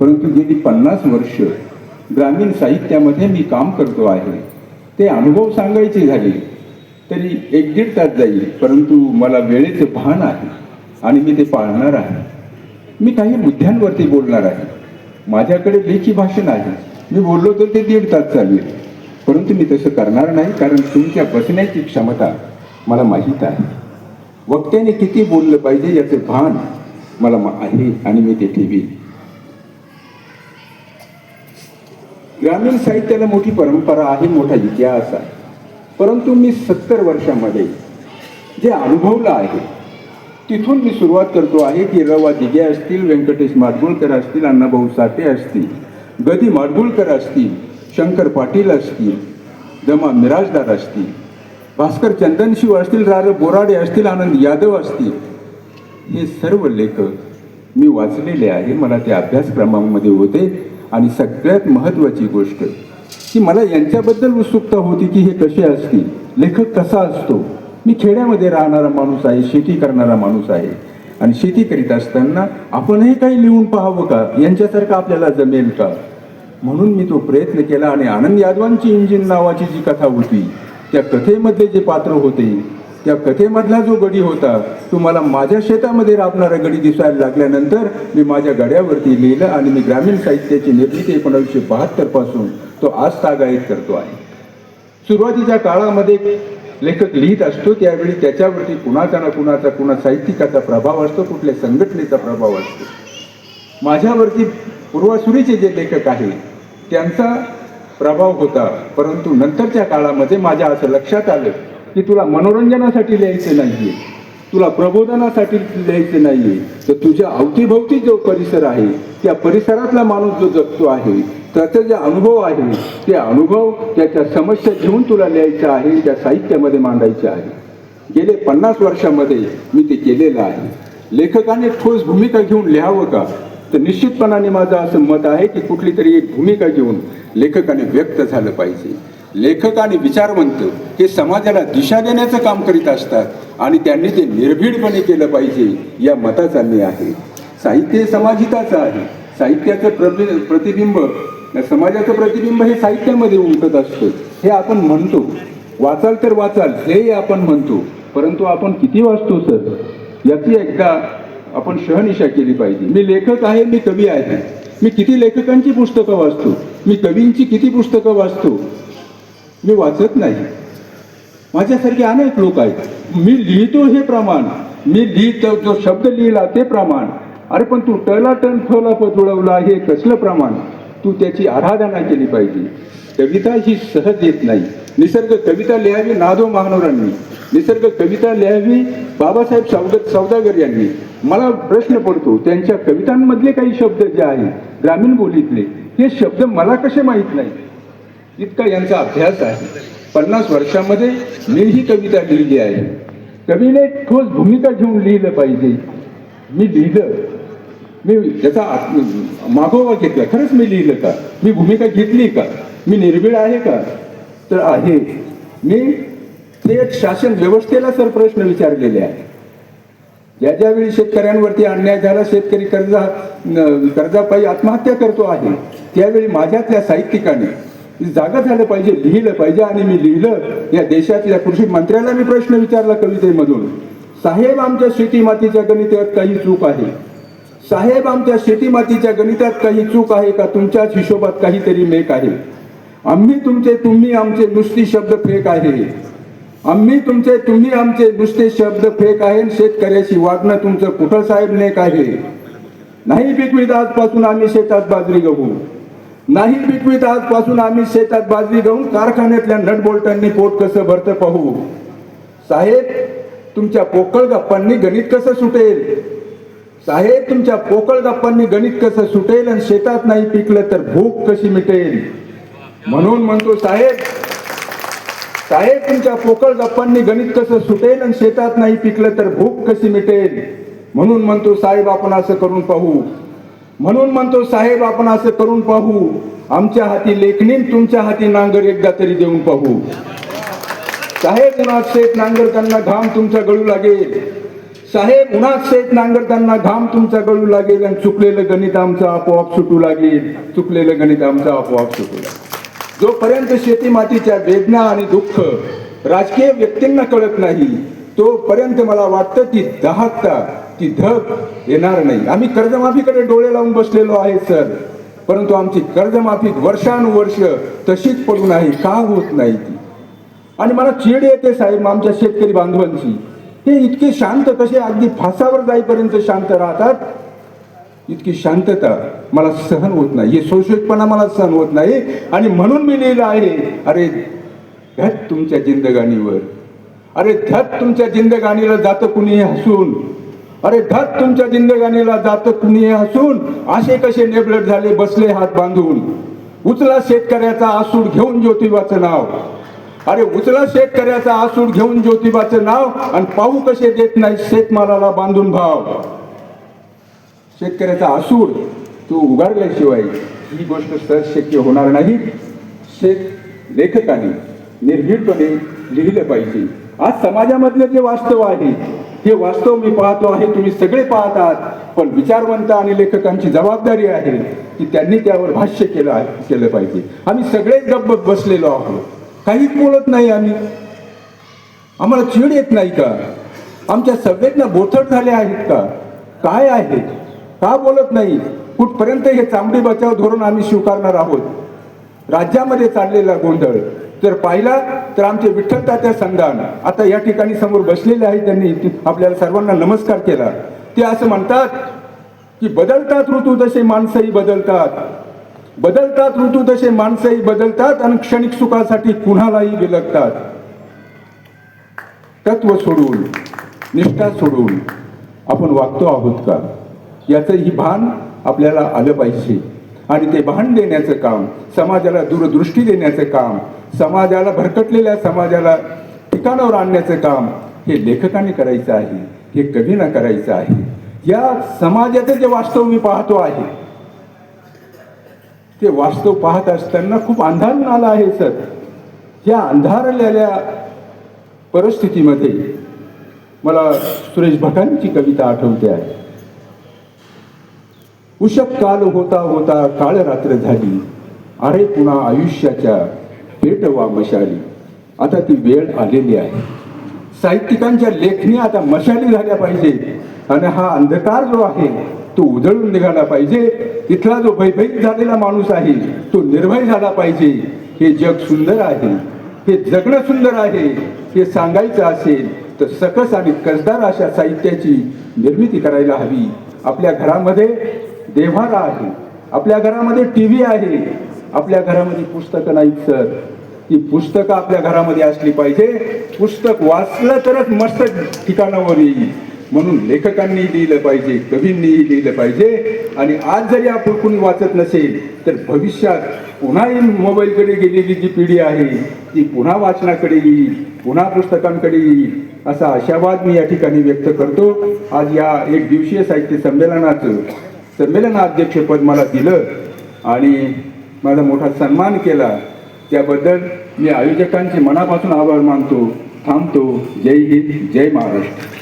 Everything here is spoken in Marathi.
परंतु गेली पन्नास वर्ष ग्रामीण साहित्यामध्ये मी काम करतो आहे. ते अनुभव सांगायचे झाले तरी एक दीड तास जाईल परंतु मला वेळेचं भान आहे आणि मी ते पाळणार आहे. मी काही मुद्द्यांवरती बोलणार आहे. माझ्याकडे लेखी भाषण आहे. मी बोललो तर ते दीड तास चालेल. परंतु मी तसं करणार नाही कारण तुमच्या बसण्याची क्षमता मला माहीत आहे. वक्त्याने किती बोललं पाहिजे याचं भान मला आहे आणि मी ते ठेवीन. ग्रामीण साहित्याला मोठी परंपरा आहे मोठा इतिहास आहे. परंतु मी सत्तर वर्षामध्ये जे अनुभवलं आहे तिथून मी सुरुवात करतो आहे की रवा दिगे असतील व्यंकटेश माडगुळकर असतील अण्णाभाऊ साठे असतील गदी माडगुळकर असतील शंकर पाटील असतील दमा मिराजदार असतील भास्कर चंदनशिव असतील राजा बोराडे असतील आनंद यादव असतील हे सर्व लेखक मी वाचलेले आहे. मला ते अभ्यासक्रमामध्ये होते. आणि सगळ्यात महत्त्वाची गोष्ट की मला यांच्याबद्दल उत्सुकता होती की हे कसे असतील लेखक कसा असतो. मी खेड्यामध्ये राहणारा माणूस आहे शेती करणारा माणूस आहे. आणि शेती करीत असताना आपणही काही लिहून पाहावं का? यांच्यासारखं आपल्याला जमेल का? म्हणून मी तो प्रयत्न केला आणि आनंद यादवांची इंजिन नावाची जी कथा होती त्या कथेमधले जे पात्र होते त्या कथेमधला जो गडी होता तो मला माझ्या शेतामध्ये राबणारा गडी दिसायला लागल्यानंतर मी माझ्या गड्यावरती लिहिलं आणि मी ग्रामीण साहित्याची निर्मिती एकोणीसशे बहात्तरपासून तो आज तागायत करतो आहे. सुरुवातीच्या काळामध्ये लेखक लिहित असतो त्यावेळी त्याच्यावरती कुणाचा ना कुणाचा कुणा साहित्यिकाचा प्रभाव असतो कुठल्या संघटनेचा प्रभाव असतो. माझ्यावरती पूर्वासुरीचे जे लेखक आहे त्यांचा प्रभाव होता परंतु नंतरच्या काळामध्ये माझ्या असं लक्षात आलं की तुला मनोरंजनासाठी लिहायचं नाही आहे तुला प्रबोधनासाठी लिहायचं नाही आहे तर तुझ्या अवतीभोवती जो परिसर आहे त्या परिसरातला माणूस जो जगतो आहे त्याचा जे अनुभव आहे ते अनुभव त्याच्या समस्या घेऊन तुला लिहायचं आहे त्या साहित्यामध्ये मांडायचे आहे. गेले पन्नास वर्षामध्ये मी ते केलेलं आहे. लेखकाने ठोस भूमिका घेऊन लिहावं का? तर निश्चितपणाने माझं असं मत आहे की कुठली तरी एक भूमिका घेऊन लेखकाने व्यक्त झालं पाहिजे. लेखक आणि विचारवंत हे समाजाला दिशा देण्याचं काम करीत असतात आणि त्यांनी ते निर्भीडपणे केलं पाहिजे या मताचा मी आहे. साहित्य हे समाजहिताचं आहे. साहित्याचं प्रति प्रतिबिंब समाजाचं प्रतिबिंब हे साहित्यामध्ये उमटत असतं. हे आपण म्हणतो. वाचाल तर वाचाल हे आपण म्हणतो. परंतु आपण किती वाचतो सर? याची एकदा आपण शहनिशा केली पाहिजे. मी लेखक आहे मी कवी आहे. मी किती लेखकांची पुस्तकं वाचतो? मी कवींची किती पुस्तकं वाचतो? मी वाचत नाही. माझ्यासारखे अनेक लोक आहेत. मी लिहितो हे प्रमाण. मी लिहितो जो शब्द लिहिला ते प्रमाण. अरे पण तू टला टन फला जुळवला हे कसलं प्रमाण? तू त्याची आराधना केली पाहिजे. कविता ही सहज येत नाही. निसर्ग कविता लिहावी नादो महानोरांनी निसर्ग कविता लिहावी बाबासाहेब सौद सौदागर यांनी. मला प्रश्न पडतो त्यांच्या कवितांमधले काही शब्द जे आहेत ग्रामीण बोलीतले हे शब्द मला कसे माहीत नाही इतका यांचा अभ्यास आहे. पन्नास वर्षामध्ये मी ही कविता लिहिली आहे. कवीने ठोस भूमिका घेऊन लिहिलं पाहिजे. मी लिहिलं. मी त्याचा आत्म- मागोवा घेतला. खरंच मी लिहिलं का? मी भूमिका घेतली का? मी निर्भीड आहे का? तर आहे. मी थेट शासन व्यवस्थेला सर प्रश्न विचारलेले आहे ज्या ज्यावेळी शेतकऱ्यांवरती अन्याय झाला शेतकरी कर्जा कर्जापायी आत्महत्या करतो आहे त्यावेळी माझ्यातल्या साहित्यिकाने जागा झालं पाहिजे लिहिलं पाहिजे आणि मी लिहिलं. या देशातल्या कृषी मंत्र्याला मी प्रश्न विचारला कवितेमधून. साहेब आमच्या शेतीमातीच्या गणितात काही चूक आहे. साहेब आमच्या शेतीमातीच्या गणितात काही चूक आहे का? तुमच्याच हिशोबात काहीतरी मेक आहे. आम्ही तुमचे तुम्ही आमचे नुसती शब्द फेक आहे. आम्ही तुमचे तुम्ही आमचे नुसते शब्द फेक आहे शेतकऱ्याशी वागणं तुमचं कुठं साहेब नेक आहे? नाही पिकवीत आजपासून आम्ही शेतात बाजरी गहू. नाही पिकवीत आजपासून आम्ही शेतात बाजरी घेऊन कारखान्यातल्या नटबोल्टांनी पोट कसं भरतं पाहू? साहेब तुमच्या पोकळ गप्पांनी गणित कसं सुटेल? साहेब तुमच्या पोकळ गप्पांनी गणित कसं सुटेल आणि शेतात नाही पिकलं तर भूक कशी मिटेल? म्हणून म्हणतो साहेब साहेब तुमच्या पोकळ गप्पांनी गणित कसं सुटेल आणि शेतात नाही पिकलं तर भूक कशी मिटेल? म्हणून म्हणतो साहेब आपण असं करून पाहू. म्हणून म्हणतो साहेब आपण असं करून पाहू. आमच्या हाती लेखणी तुमच्या हाती नांगर एकदा तरी देऊन पाहू. साहेब उन्हात शेत नांगरताना घाम तुमचा गळू लागेल. साहेब उन्हात शेत नांगरताना घाम तुमचा गळू लागेल आणि चुकलेलं गणित आमचं आपोआप सुटू लागेल. चुकलेलं गणित आमचं आपोआप सुटू लागेल. जोपर्यंत शेती मातीच्या वेदना आणि दुःख राजकीय व्यक्तींना कळत नाही तोपर्यंत मला वाटतं ती दहाकता ती धग येणार नाही. आम्ही कर्जमाफीकडे डोळे लावून बसलेलो आहे सर. परंतु आमची कर्जमाफी वर्षानुवर्ष तशीच पडून आहे का होत नाही ती? आणि मला चीड येते साहेब आमच्या शेतकरी बांधवांची. हे इतके शांत कसे अगदी फासावर जाईपर्यंत शांत राहतात? इतकी शांतता मला सहन होत नाही. हे शोषितपणा मला सहन होत नाही. आणि म्हणून मी लिहिलं आहे अरे धत तुमच्या जिंदगाणीवर. अरे धत तुमच्या जिंदगाणीला जातं कुणी हसून. अरे धत तुमच्या जिंदगानीला जातं तुम्ही हसून. असे कसे नेबलट झाले बसले हात बांधून. उचला शेतकऱ्याचा आसूड घेऊन ज्योतिबाचं नाव. अरे उचला शेतकऱ्याचा आसूड घेऊन ज्योतिबाचं नाव आणि पाहू कसे देत नाही शेतमालाला बांधून भाव. शेतकऱ्याचा आसूड तो उघडल्याशिवाय ही गोष्ट सहज शक्य होणार नाही. शेत लेखकाने निर्भीडपणे लिहिलं पाहिजे. आज समाजामधलं जे वास्तव आहे हे वास्तव मी पाहतो आहे तुम्ही सगळे पाहतात. पण विचारवंत आणि लेखकांची जबाबदारी आहे की त्यांनी त्यावर भाष्य केलं आहे केलं पाहिजे. आम्ही सगळेच गप्प बसलेलो आहोत. काहीच बोलत नाही आम्ही. आम्हाला चीड येत नाही का? आमच्या संवेदना बोथट झाल्या आहेत का? काय आहे? का बोलत नाही? कुठपर्यंत हे चांबडी बचाव धोरण आम्ही स्वीकारणार आहोत? राज्यामध्ये चाललेला गोंधळ जर पाहिला तर आमचे विठ्ठल तात्या संधान आता या ठिकाणी समोर बसलेले आहेत त्यांनी आपल्याला सर्वांना नमस्कार केला. ते असं म्हणतात की बदलतात ऋतू जसे माणसंही बदलतात. बदलतात ऋतू जसे माणसंही बदलतात आणि क्षणिक सुखासाठी कुणालाही विलगतात. तत्व सोडून निष्ठा सोडून आपण वागतो आहोत का? याचं ही भान आपल्याला आलं पाहिजे. आणि ते भान देण्याचं काम समाजाला दूरदृष्टी देण्याचं काम समाजाला भरकटलेल्या समाजाला ठिकाणावर आणण्याचं काम हे लेखकाने करायचं आहे हे कवीनं करायचं आहे. या समाजाचं जे वास्तव मी पाहतो आहे ते वास्तव पाहत असताना खूप अंधारून आलं आहे सर. या अंधारलेल्या परिस्थितीमध्ये मला सुरेश भटांची कविता आठवते आहे. उशक काल होता होता काळ रात्र झाली अरे पुन्हा आयुष्याच्या पेटवा मशाली. आता ती वेळ आलेली आहे. साहित्यिकांच्या लेखणी आता मशाली झाल्या पाहिजे. आणि हा अंधकार जो आहे तो उजळून निघाला पाहिजे. तिथला जो भयभीत झालेला माणूस आहे तो निर्भय झाला पाहिजे. हे जग सुंदर आहे. हे जगणं सुंदर आहे. हे सांगायचं असेल तर सकस आणि कसदार अशा साहित्याची निर्मिती करायला हवी. आपल्या घरामध्ये देव्हारा आहे. आपल्या घरामध्ये टी व्ही आहे. आपल्या घरामध्ये पुस्तकं नाहीत सर. ती पुस्तकं आपल्या घरामध्ये असली पाहिजे. पुस्तक वाचलं तरच मस्त ठिकाणावर येईल. म्हणून लेखकांनी लिहिलं पाहिजे कवींनीही लिहिलं पाहिजे. आणि आज जरी आपण कुणी वाचत नसेल तर भविष्यात पुन्हा ही मोबाईलकडे गेलेली जी पिढी आहे ती पुन्हा वाचनाकडे येईल पुन्हा पुस्तकांकडे येईल. असा आशावाद मी या ठिकाणी व्यक्त करतो. आज या एक दिवसीय साहित्य संमेलनाचं संमेलनाध्यक्षपद मला दिलं. आणि माझा मोठा सन्मान केला. त्याबद्दल मी आयोजकांचे मनापासून आभार मानतो थांबतो. जय हिंद जय महाराष्ट्र.